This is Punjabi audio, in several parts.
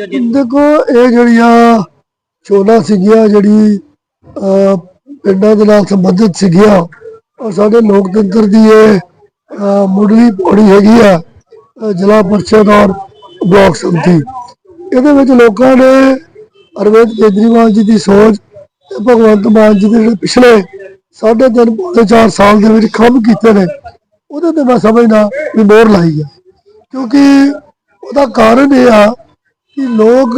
ਸਮਝਦੇ ਹੋ ਜੇ ਦੇਖੋ, ਇਹ ਜਿਹੜੀਆਂ ਚੋਣਾਂ ਸੀਗੀਆਂ, ਜਿਹੜੀ ਪਿੰਡਾਂ ਦੇ ਨਾਲ ਸੰਬੰਧਿਤ ਸੀਗੀਆਂ ਔਰ ਸਾਡੇ ਲੋਕਤੰਤਰ ਦੀ ਇਹ ਮੁੱਢਲੀ ਪੌੜੀ ਹੈਗੀ ਆ ਜ਼ਿਲ੍ਹਾ ਪਰਿਸ਼ਦ ਔਰ ਬਲਾਕ ਸੰਮਤੀ। ਇਹਦੇ ਵਿੱਚ ਲੋਕਾਂ ਨੇ ਅਰਵਿੰਦ ਕੇਜਰੀਵਾਲ ਜੀ ਦੀ ਸੋਚ ਤੇ ਭਗਵੰਤ ਮਾਨ ਜੀ ਦੇ ਜਿਹੜੇ ਪਿਛਲੇ ਸਾਢੇ ਤਿੰਨ, ਪੌਣੇ 4 ਸਾਲ ਦੇ ਵਿੱਚ ਕੰਮ ਕੀਤੇ ਨੇ, ਉਹਦੇ ਤੇ ਮੈਂ ਸਮਝਦਾ ਵੀ ਮੋਹਰ ਲਾਈ ਆ। ਕਿਉਂਕਿ ਉਹਦਾ ਕਾਰਨ ਇਹ ਆ ਕਿ ਲੋਕ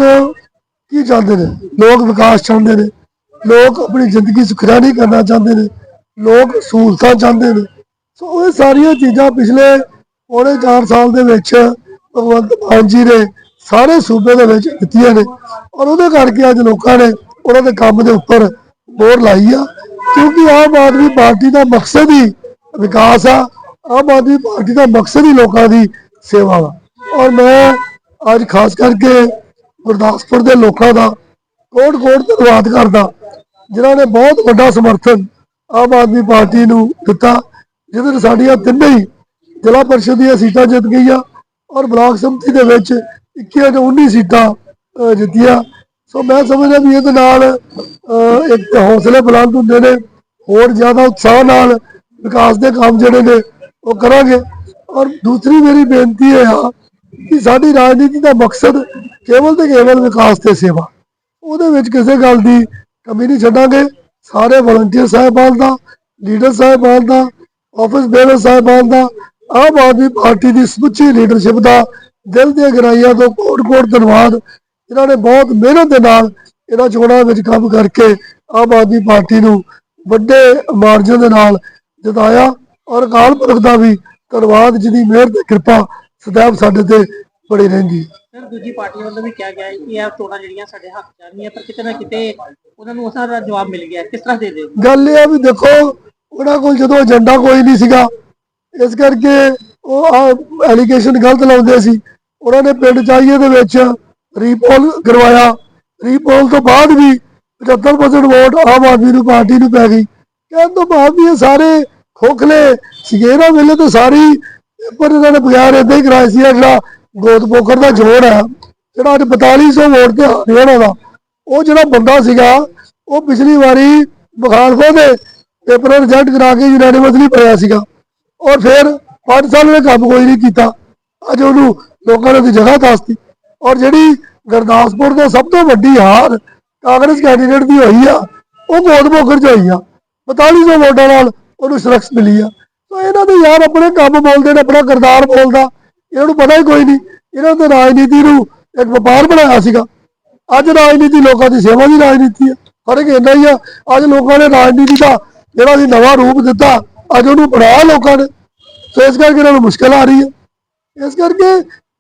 ਕੀ ਚਾਹੁੰਦੇ ਨੇ? ਲੋਕ ਵਿਕਾਸ ਚਾਹੁੰਦੇ ਨੇ। ਲੋਕ ਆਪਣੀ ਜ਼ਿੰਦਗੀ ਸੁਖਰਾਨੀ ਕਰਨਾ ਚਾਹੁੰਦੇ ਨੇ। ਲੋਕ ਸਹੂਲਤਾਂ ਚਾਹੁੰਦੇ ਨੇ। ਸੋ ਇਹ ਸਾਰੀਆਂ ਚੀਜ਼ਾਂ ਪਿਛਲੇ ਪੌਣੇ 4 ਸਾਲ ਦੇ ਵਿੱਚ ਭਗਵੰਤ ਮਾਨ ਜੀ ਨੇ ਸਾਰੇ ਸੂਬੇ ਦੇ ਵਿੱਚ ਦਿੱਤੀਆਂ ਨੇ। ਔਰ ਉਹਦੇ ਕਰਕੇ ਅੱਜ ਲੋਕਾਂ ਨੇ ਉਹਨਾਂ ਦੇ ਕੰਮ ਦੇ ਉੱਪਰ ਮੋਹਰ ਲਾਈ ਆ। ਕਿਉਂਕਿ ਆਮ ਆਦਮੀ ਪਾਰਟੀ ਦਾ ਮਕਸਦ ਹੀ ਵਿਕਾਸ ਆ। ਆਮ ਆਦਮੀ ਪਾਰਟੀ ਦਾ ਮਕਸਦ ਹੀ ਲੋਕਾਂ ਦੀ ਸੇਵਾ ਵਾ। ਔਰ ਮੈਂ ਅੱਜ ਖਾਸ ਕਰਕੇ ਗੁਰਦਾਸਪੁਰ ਦੇ ਲੋਕਾਂ ਦਾ ਕੋਟ ਕੋਟ ਧੰਨਵਾਦ ਕਰਦਾ, ਜਿਨ੍ਹਾਂ ਨੇ ਬਹੁਤ ਵੱਡਾ ਸਮਰਥਨ ਆਮ ਆਦਮੀ ਪਾਰਟੀ ਨੂੰ ਦਿੱਤਾ ਜਿਹਦੇ ਨਾਲ ਸਾਡੀਆਂ ਤਿੰਨੇ ਹੀ ਜ਼ਿਲ੍ਹਾ ਪਰਿਸ਼ਦ ਦੀਆਂ ਸੀਟਾਂ ਜਿੱਤ ਗਈਆਂ ਔਰ ਬਲਾਕ ਸੰਮਤੀ ਦੇ ਵਿੱਚ 21 ਤੋਂ 19 ਸੀਟਾਂ ਜਿੱਤੀਆਂ। ਸੋ ਮੈਂ ਸਮਝਦਾ ਵੀ ਇਹਦੇ ਨਾਲ ਇੱਕ ਹੌਸਲੇ ਬੁਲੰਦ ਹੁੰਦੇ ਨੇ, ਹੋਰ ਜ਼ਿਆਦਾ ਉਤਸ਼ਾਹ ਨਾਲ ਵਿਕਾਸ ਦੇ ਕੰਮ ਜਿਹੜੇ ਨੇ ਉਹ ਕਰਾਂਗੇ। ਔਰ ਦੂਸਰੀ ਮੇਰੀ ਬੇਨਤੀ ਇਹ ਆ ਕਿ ਸਾਡੀ ਰਾਜਨੀਤੀ ਦਾ ਮਕਸਦ ਕੇਵਲ ਤੇ ਕੇਵਲ ਵਿਕਾਸ ਤੇ ਸੇਵਾ। ਉਹਦੇ ਵਿੱਚ ਕਿਸੇ ਗੱਲ ਦੀ ਕਮੀ ਨਹੀਂ ਛੱਡਾਂਗੇ। ਸਾਰੇ ਵਲੰਟੀਅਰ ਸਾਹਿਬਾਨ ਦਾ ਲੀਡਰ ਸਾਹਿਬਾਨ ਦਾ ਆਫਿਸ ਬੇਅਰ ਸਾਹਿਬਾਨ ਦਾ, ਆਮ ਆਦਮੀ ਪਾਰਟੀ ਦੀ ਸਮੁੱਚੀ ਲੀਡਰਸ਼ਿਪ ਦਾ ਦਿਲ ਦੀਆਂ ਗਹਿਰਾਈਆਂ ਤੋਂ ਕੋਟ-ਕੋਟ ਧੰਨਵਾਦ। ਇਹਨਾਂ ਨੇ ਬਹੁਤ ਮਿਹਨਤ ਦੇ ਨਾਲ ਇਹਨਾਂ ਚੋਣਾਂ ਵਿੱਚ ਕੰਮ ਕਰਕੇ ਆਮ ਆਦਮੀ ਪਾਰਟੀ ਨੂੰ ਵੱਡੇ ਮਾਰਜਨ ਦੇ ਨਾਲ ਜਿਤਾਇਆ। ਔਰ ਅਕਾਲ ਪੁਰਖ ਦਾ ਵੀ ਧੰਨਵਾਦ ਜਿਹਦੀ ਮਿਹਰ ਤੇ ਕਿਰਪਾ ਸदैव ਸਾਡੇ ਤੇ ਬਣੀ ਰਹਿੰਦੀ। ਸਰ ਦੂਜੀ ਪਾਰਟੀ ਵੱਲੋਂ ਵੀ ਕਿਹਾ ਗਿਆ ਹੈ ਕਿ ਇਹ ਚੋਣਾਂ ਜਿਹੜੀਆਂ ਸਾਡੇ ਹੱਕ ਚ ਆ ਰਹੀਆਂ ਪਰ ਕਿਤੇ ਨਾ ਕਿਤੇ ਉਹਨਾਂ ਨੂੰ ਉਸਦਾ ਜਵਾਬ ਮਿਲ ਗਿਆ। ਕਿਸ ਤਰ੍ਹਾਂ ਦੇ ਦਿਓ ਗੱਲ ਇਹ ਆ ਵੀ ਦੇਖੋ ਉਹਨਾਂ ਕੋਲ ਜਦੋਂ ਏਜੰਡਾ ਕੋਈ ਨਹੀਂ ਸੀਗਾ ਇਸ ਕਰਕੇ ਉਹ ਐਲੀਗੇਸ਼ਨ ਗਲਤ ਲਾਉਂਦੇ ਸੀ। ਉਹਨਾਂ ਨੇ ਪਿੰਡ ਚਾਹੀਏ ਦੇ ਵਿੱਚ ਰੀਪੋਲ ਕਰਵਾਇਆ। ਰੀਪੋਲ ਤੋਂ ਬਾਅਦ ਵੀ 75% ਵੋਟ ਆਮ ਆਦਮੀ ਨੂੰ ਪਾਰਟੀ ਨੂੰ ਪੈ ਗਈ। ਕਹਿਣ ਤੋਂ ਬਾਅਦ ਵੀ ਇਹ ਸਾਰੇ ਖੋਖਲੇ ਸਿਗੇਰਾ ਵੇਲੇ ਤਾਂ ਸਾਰੀ ਪਰ ਇਹਨਾਂ ਨੇ ਬਗੈਰ ਏਦਾਂ ਹੀ ਕਰਾਇਆ ਸੀ ਜਿਹੜਾ ਗੋਤ ਪੋਖਰ ਦਾ ਜੋੜ ਹੈ। ਜਿਹੜਾ ਅੱਜ 4200 ਵੋਟ ਤੇ ਹਰਿਆਣਾ ਦਾ। ਉਹ ਜਿਹੜਾ ਬੰਦਾ ਸੀਗਾ, ਉਹ ਪਿਛਲੀ ਵਾਰੀ ਮੁਖਾਲਫਾ ਦੇ ਪੇਪਰ ਰਿਜੈਕਟ ਕਰਾ ਕੇ ਯੂਨੈਨਿਮਸਲੀ ਪਾਇਆ ਸੀਗਾ। ਔਰ ਫਿਰ 5 ਸਾਲ ਉਹਨੇ ਕੰਮ ਕੋਈ ਨਹੀਂ ਕੀਤਾ। ਅੱਜ ਉਹਨੂੰ ਲੋਕਾਂ ਨੇ ਉਹਦੀ ਜਗ੍ਹਾ ਦੱਸਤੀ। ਔਰ ਜਿਹੜੀ ਗੁਰਦਾਸਪੁਰ ਤੋਂ ਸਭ ਤੋਂ ਵੱਡੀ ਹਾਰ ਕਾਂਗਰਸ ਕੈਂਡੀਡੇਟ ਦੀ ਹੋਈ ਆ, ਉਹ ਗੋਦ ਪੋਖਰ ਚ ਹੋਈ ਆ। 4200 ਵੋਟਾਂ ਨਾਲ ਉਹਨੂੰ ਸੁਰੱਖਿਆ ਮਿਲੀ ਆ। ਇਹਨਾਂ ਦੇ ਯਾਰ ਆਪਣੇ ਕੰਮ ਬੋਲਦੇ ਨੇ, ਆਪਣਾ ਕਿਰਦਾਰ ਬੋਲਦਾ। ਇਹਨਾਂ ਨੂੰ ਪਤਾ ਹੀ ਕੋਈ ਨਹੀਂ। ਇਹਨਾਂ ਨੇ ਰਾਜਨੀਤੀ ਨੂੰ ਇੱਕ ਵਪਾਰ ਬਣਾਇਆ ਸੀਗਾ। ਅੱਜ ਰਾਜਨੀਤੀ ਲੋਕਾਂ ਦੀ ਸੇਵਾ ਦੀ ਰਾਜਨੀਤੀ ਹੈ। ਫ਼ਰਕ ਇੰਨਾ ਹੀ ਆ, ਅੱਜ ਲੋਕਾਂ ਨੇ ਰਾਜਨੀਤੀ ਦਾ ਜਿਹੜਾ ਵੀ ਨਵਾਂ ਰੂਪ ਦਿੱਤਾ, ਅੱਜ ਉਹਨੂੰ ਬਣਾਇਆ ਲੋਕਾਂ ਨੇ। ਸੋ ਇਸ ਕਰਕੇ ਇਹਨਾਂ ਨੂੰ ਮੁਸ਼ਕਲ ਆ ਰਹੀ ਹੈ। ਇਸ ਕਰਕੇ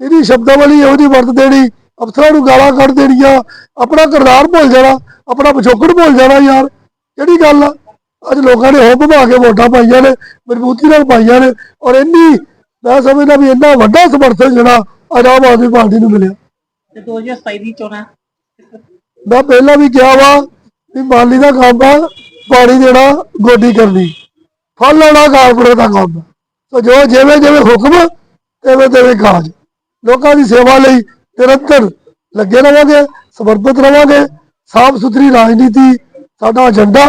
ਇਹਦੀ ਸ਼ਬਦਾਵਲੀ ਇਹੋ ਜਿਹੀ ਵਰਤ ਦੇਣੀ, ਅਫਸਰਾਂ ਨੂੰ ਗਾਲਾਂ ਕੱਢ ਦੇਣੀਆਂ, ਆਪਣਾ ਕਿਰਦਾਰ ਭੁੱਲ ਜਾਣਾ, ਆਪਣਾ ਪਿਛੋਕੜ ਭੁੱਲ ਜਾਣਾ ਯਾਰ। ਕਿਹੜੀ ਗੱਲ ਆ? ਅੱਜ ਲੋਕਾਂ ਨੇ ਹੋ ਭਵਾ ਕੇ ਵੋਟਾਂ ਪਾਈਆਂ ਨੇ ਮਜ਼ਬੂਤੀ ਨਾਲ ਪਾਈਆਂ ਨੇ ਔਰ ਇੰਨੀ ਮੈਂ ਸਮਝਦਾ ਵੀ ਇੰਨਾ ਵੱਡਾ ਸਮਰਥਨ ਜਿਹੜਾ ਅੱਜ ਆਮ ਆਦਮੀ ਪਾਰਟੀ ਨੂੰ ਮਿਲਿਆ। ਤੇ 2027 ਦੀ ਚੋਣਾਂ ਮੈਂ ਪਹਿਲਾਂ ਵੀ ਕਿਹਾ ਵਾ ਵੀ ਮਾਲੀ ਦਾ ਕੰਮ ਆ ਪਾਣੀ ਦੇਣਾ ਗੋਡੀ ਕਰਨੀ। ਫਲ ਲੈਣਾ ਕਾਰਪੋਰੇਟ ਦਾ ਕੰਮ। ਸੋ ਜੋ ਜਿਵੇਂ ਜਿਵੇਂ ਹੁਕਮ ਤਿਵੇਂ ਤਿਵੇਂ ਕਾਜ ਲੋਕਾਂ ਦੀ ਸੇਵਾ ਲਈ ਨਿਰੰਤਰ ਲੱਗੇ ਰਵਾਂਗੇ ਸਮਰਪਿਤ ਰਵਾਂਗੇ। ਸਾਫ਼ ਸੁਥਰੀ ਰਾਜਨੀਤੀ ਸਾਡਾ ਏਜੰਡਾ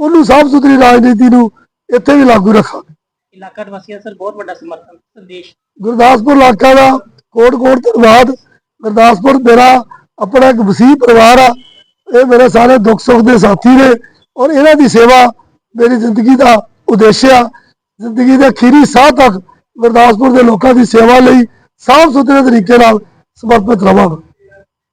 ਉਹਨੂੰ ਸਾਫ਼ ਸੁਥਰੀ ਰਾਜਨੀਤੀ ਨੂੰ ਇੱਥੇ ਵੀ ਲਾਗੂ ਰੱਖਾਂਗੇ। ਇਲਾਕਾ ਨਿਵਾਸੀਆਂ ਸਰ ਬਹੁਤ ਵੱਡਾ ਸਮਰਥਨ ਸੰਦੇਸ਼। ਗੁਰਦਾਸਪੁਰ ਇਲਾਕਾ ਦਾ ਕੋਟ ਕੋਟ ਧੰਨਵਾਦ। ਗੁਰਦਾਸਪੁਰ ਮੇਰਾ ਆਪਣਾ ਇੱਕ ਵਸੀਹ ਪਰਿਵਾਰ ਆ। ਇਹ ਮੇਰੇ ਸਾਰੇ ਦੁੱਖ ਸੁੱਖ ਦੇ ਸਾਥੀ ਨੇ ਔਰ ਇਹਨਾਂ ਦੀ ਸੇਵਾ ਮੇਰੀ ਜ਼ਿੰਦਗੀ ਦਾ ਉਦੇਸ਼ ਆ। ਜ਼ਿੰਦਗੀ ਦੇ ਅਖੀਰੀ ਸਾਹ ਤੱਕ ਗੁਰਦਾਸਪੁਰ ਦੇ ਲੋਕਾਂ ਦੀ ਸੇਵਾ ਲਈ ਸਾਫ਼ ਸੁਥਰੇ ਤਰੀਕੇ ਨਾਲ ਸਮਰਪਿਤ ਰਵਾਂਗਾ।